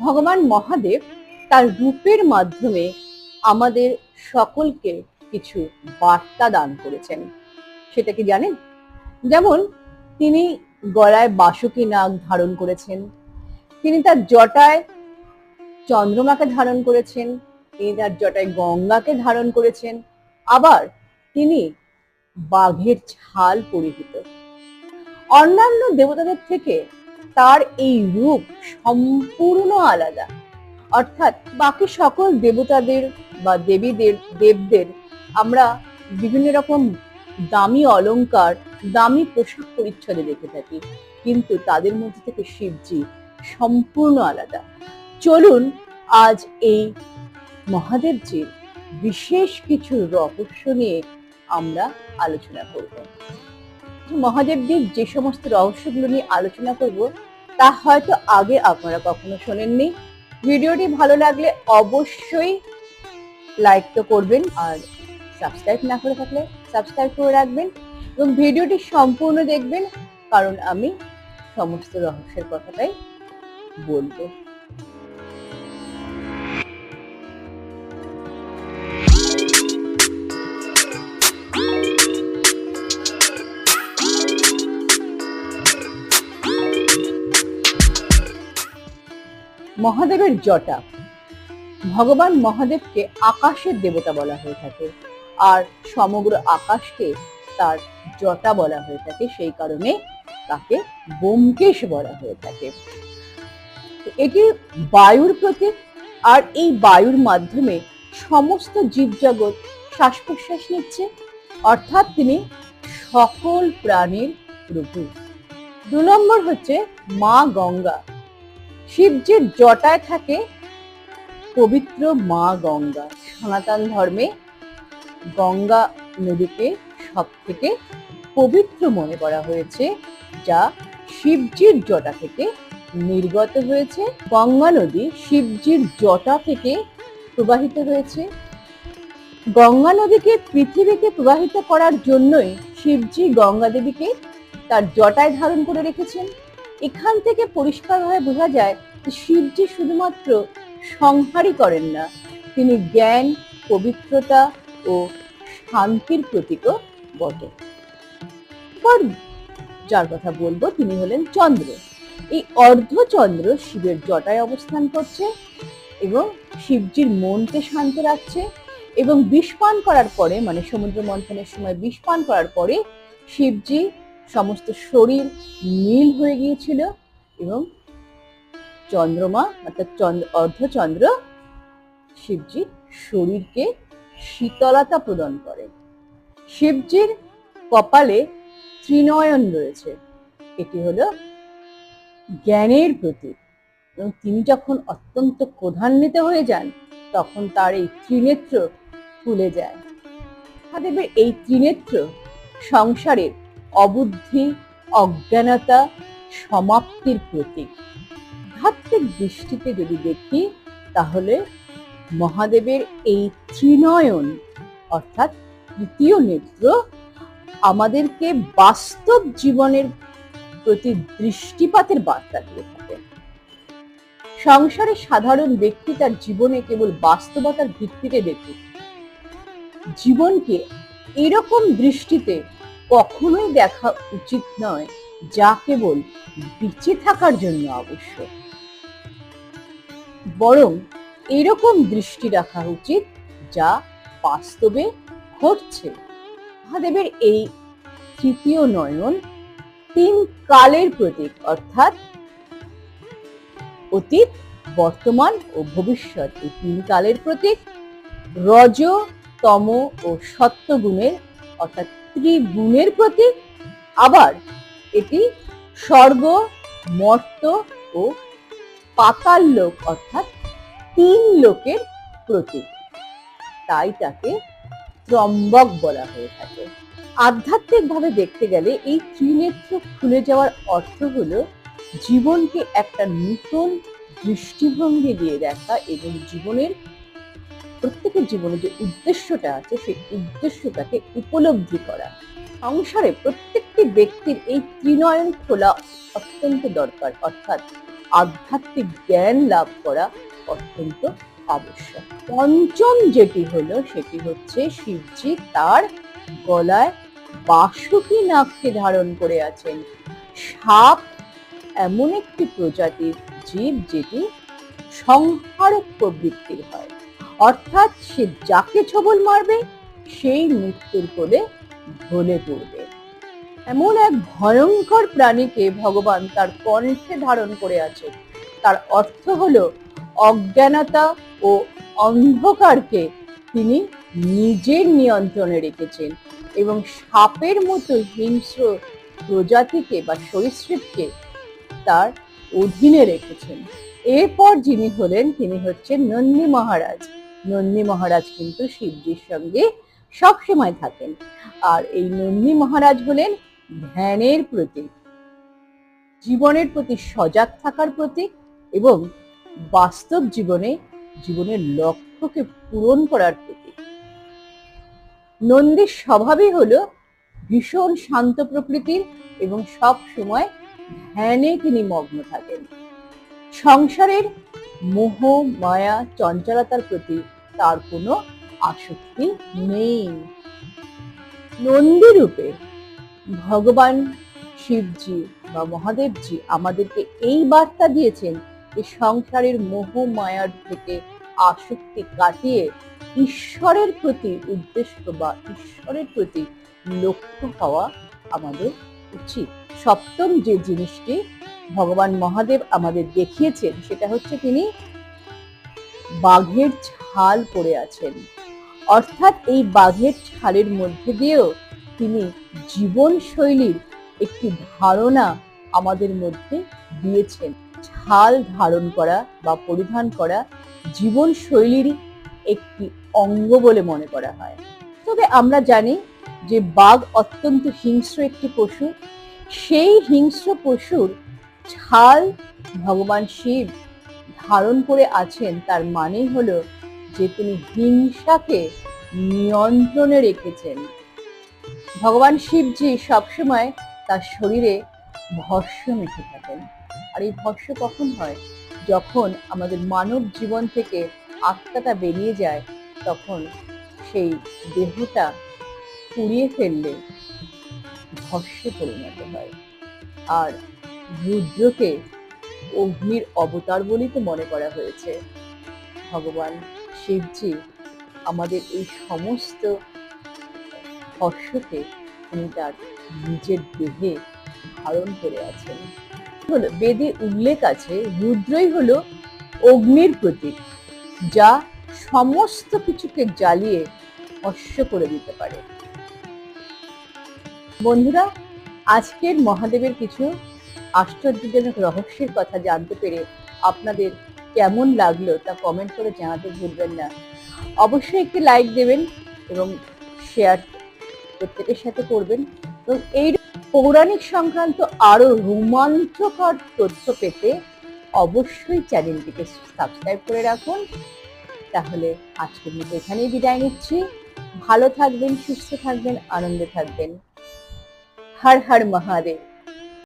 ভগবান মহাদেব তার রূপের মাধ্যমে আমাদের সকলকে কিছু বার্তা দান করেছেন। সেটা কি জানেন? যেমন তিনি গলায় বাসুকি নাগ ধারণ করেছেন, তিনি তার জটায় চন্দ্রমাকে ধারণ করেছেন, তিনি তার জটায় গঙ্গাকে ধারণ করেছেন, আবার তিনি বাঘের ছাল পরিহিত। অন্যান্য দেবতাদের থেকে তার এই রূপ সম্পূর্ণ আলাদা। অর্থাৎ বাকি সকল দেবতাদের বা দেবীদের, দেবদের আমরা বিভিন্ন রকম দামি অলংকার, দামি পোশাক পরিচ্ছদে দেখে থাকি। কিন্তু তাদের মধ্যে থেকে শিবজি সম্পূর্ণ আলাদা। চলুন আজ এই মহাদেবজির বিশেষ কিছু রহস্য নিয়ে আমরা আলোচনা করব। মহাদেবজির যে সমস্ত রহস্যগুলো নিয়ে আলোচনা করব, তা হয়তো আগে আপনারা কখনো শোনেননি। ভিডিওটি ভালো লাগলে অবশ্যই লাইক তো করবেন আর সাবস্ক্রাইব না করে থাকলে সাবস্ক্রাইব করে রাখবেন এবং ভিডিওটি সম্পূর্ণ দেখবেন, কারণ আমি সমস্ত রহস্যের কথাটাই বলব। মহাদেবের জটা। ভগবান মহাদেবকে আকাশের দেবতা বলা হয়ে থাকে আর সমগ্র আকাশকে তার জটা বলা হয়ে থাকে। সেই কারণে তাকে বোমকেশ বলা হয়ে থাকে। এটি বায়ুর প্রতীক আর এই বায়ুর মাধ্যমে সমস্ত জীবজগৎ শ্বাস প্রশ্বাস নিচ্ছে। অর্থাৎ তিনি সকল প্রাণীর প্রভু। দু নম্বর হচ্ছে মা গঙ্গা। শিবজির জটায় থাকে পবিত্র মা গঙ্গা। সনাতন ধর্মে গঙ্গা নদীকে সব থেকে পবিত্র মনে করা হয়েছে, যা শিবজির জটা থেকে নির্গত হয়েছে। গঙ্গা নদী শিবজির জটা থেকে প্রবাহিত হয়েছে। গঙ্গা নদীকে পৃথিবীকে প্রবাহিত করার জন্যই শিবজি গঙ্গা দেবীকে তার জটায় ধারণ করে রেখেছেন। এখান থেকে পরিষ্কারভাবে বোঝা যায় যে শিবজি শুধুমাত্র সংহারই করেন না, তিনি জ্ঞান, পবিত্রতা ও শান্তির প্রতীকও বটে। যার কথা বলব তিনি হলেন চন্দ্র। এই অর্ধচন্দ্র শিবের জটায় অবস্থান করছে এবং শিবজির মনকে শান্ত রাখছে এবং বিষ পান করার পরে মানে সমুদ্র মন্থনের সময় বিষ পান করার পরে শিবজি সমস্ত শরীর নীল হয়ে গিয়েছিল এবং চন্দ্রমা অর্থাৎ চন্দ্র, অর্ধচন্দ্র শিবজির শরীরকে শীতলতা প্রদান করে। শিবজির কপালে ত্রিনয়ন রয়েছে। এটি হলো জ্ঞানের প্রতীক। এবং তিনি যখন অত্যন্ত ক্রধান্বিত হয়ে যান, তখন তার এই ত্রিনেত্র খুলে যায়। মহাদেবের এই ত্রিনেত্র সংসারের অবুদ্ধি, অজ্ঞানতা সমাপ্তির প্রতীক। আধ্যাত্মিক দৃষ্টিতে যদি দেখি, তাহলে মহাদেবের এই ত্রিনয়ন, অর্থাৎ তৃতীয় নেত্র, আমাদেরকে বাস্তব জীবনের প্রতি দৃষ্টিপাতের বার্তা দিয়ে থাকে। সংসারে সাধারণ ব্যক্তি তার জীবনে কেবল বাস্তবতার ভিত্তিতে দেখুক। জীবনকে এরকম দৃষ্টিতে কখনোই দেখা উচিত নয়, যা কেবল বেঁচে থাকার জন্য আবশ্যক বরং এরকম দৃষ্টি রাখা উচিত, যা বাস্তবে ঘটছে। মহাদেবের এই তৃতীয় নয়ন তিন কালের প্রতীক, অর্থাৎ অতীত, বর্তমান ও ভবিষ্যৎ। এই তিন কালের প্রতীক রজ তম ও সত্য গুণের অর্থাৎ ত্রিগুণের প্রতীক আবার এটি স্বর্গ, মর্ত ও পাতাল লোক অর্থাৎ তিন লোকের প্রতীক। তাই তাকে ত্রম্বক বলা হয়ে থাকে। আধ্যাত্মিকভাবে দেখতে গেলে এই ত্রিনেত্র খুলে যাওয়ার অর্থ হলো জীবনকে একটা নতুন দৃষ্টিভঙ্গি দিয়ে দেখা এবং জীবনের প্রত্যেকের জীবনে যে উদ্দেশ্যটা আছে, সেই উদ্দেশ্যটাকে উপলব্ধি করা। সংসারে প্রত্যেকটি ব্যক্তির এই ত্রিনয়ন খোলা অত্যন্ত দরকার, অর্থাৎ আধ্যাত্মিক জ্ঞান লাভ করা অত্যন্ত আবশ্যক। পঞ্চম যেটি হলো, সেটি হচ্ছে শিবজি তার গলায় বাসুকি নাগকে ধারণ করে আছেন। সাপ এমন একটি প্রজাতির জীব যেটি সংহারক প্রবৃত্তির হয়। অর্থাৎ সে যাকে ছবল মারবে, সেই মৃত্যুর কোলে ঢলে পড়বে। এমন এক ভয়ঙ্কর প্রাণীকে ভগবান তার কণ্ঠে ধারণ করে আছেন। তার অর্থ হলো, অজ্ঞানতা ও অন্ধকারকে তিনি নিজের নিয়ন্ত্রণে রেখেছেন এবং সাপের মতো হিংস্র প্রজাতিকে বা সরীসৃপকে তার অধীনে রেখেছেন। এরপর যিনি হলেন, তিনি হচ্ছেন নন্দী মহারাজ। নন্দী মহারাজ কিন্তু শিবজির সঙ্গে সবসময় থাকেন। আর এই নন্দী মহারাজ হলেন ধ্যানের প্রতীক। জীবনের প্রতি সজাগ থাকার প্রতীক এবং বাস্তব জীবনে জীবনের লক্ষ্যকে পূরণ করার প্রতীক। নন্দীর স্বভাবই হলো ভীষণ শান্ত প্রকৃতির এবং সব সময় ধ্যানে তিনি মগ্ন থাকেন। সংসারের মোহ, মায়া, চঞ্চলতার প্রতি তার কোনো আসক্তি নেই। নন্দী রূপে ভগবান শিবজি বা মহাদেবজি আমাদেরকে এই বার্তা দিয়েছেন যে সংসারের মোহ মায়ার থেকে আসক্তি কাটিয়ে ঈশ্বরের প্রতি উদ্দেশ্য বা ঈশ্বরের প্রতি লক্ষ্য হওয়া আমাদের উচিত। সপ্তম যে জিনিসটি ভগবান মহাদেব আমাদের দেখিয়েছেন সেটা হচ্ছে তিনি বাঘের ছাল পরে আছেন। অর্থাৎ এই বাঘের ছালের মধ্যে দিয়েও তিনি জীবনশৈলীর একটি ধারণা আমাদের মধ্যে দিয়েছেন। ছাল ধারণ করা বা পরিধান করা জীবনশৈলীর একটি অঙ্গ বলে মনে করা হয়। তবে আমরা জানি যে বাঘ অত্যন্ত হিংস্র একটি পশু। সেই হিংস্র পশুর ছাল ভগবান শিব ধারণ করে আছেন, তার মানেই হলো যে তিনি হিংসাকে নিয়ন্ত্রণে রেখেছেন। ভগবান শিবজি সবসময় তার শরীরে ভস্য মেখে থাকেন। আর এই ভস্য কখন হয়? যখন আমাদের মানব জীবন থেকে আত্মাটা বেরিয়ে যায়, তখন সেই দেহটা পুড়িয়ে ফেললে ভস্যে পরিণত হয়। আর রুদ্রকে অগ্নির অবতার বলেই তো মনে করা হয়েছে। ভগবান শিবজি, আমাদের এই সমস্ত ভস্যকে তিনি তার নিজের দেহে ধারণ করে আছেন। হলো? বেদে উল্লেখ আছে, রুদ্রই হলো অগ্নির প্রতীক, যা সমস্ত কিছুকে জ্বালিয়ে ভস্য করে দিতে পারে। বন্ধুরা, আজকের মহাদেবের কিছু আশ্চর্যজনক রহস্যের কথা জানতে পেরে আপনাদের কেমন লাগল তা কমেন্ট করে জানাতে ভুলবেন না। অবশ্যই একটি লাইক দেবেন এবং শেয়ার প্রত্যেকের সাথে করবেন। এবং এই পৌরাণিক সংক্রান্ত আরও রোমাঞ্চকর তথ্য পেতে অবশ্যই চ্যানেলটিকে সাবস্ক্রাইব করে রাখুন। তাহলে আজকের মতো এখানেই বিদায় নিচ্ছি। ভালো থাকবেন, সুস্থ থাকবেন, আনন্দে থাকবেন। হর হর মহাদেব।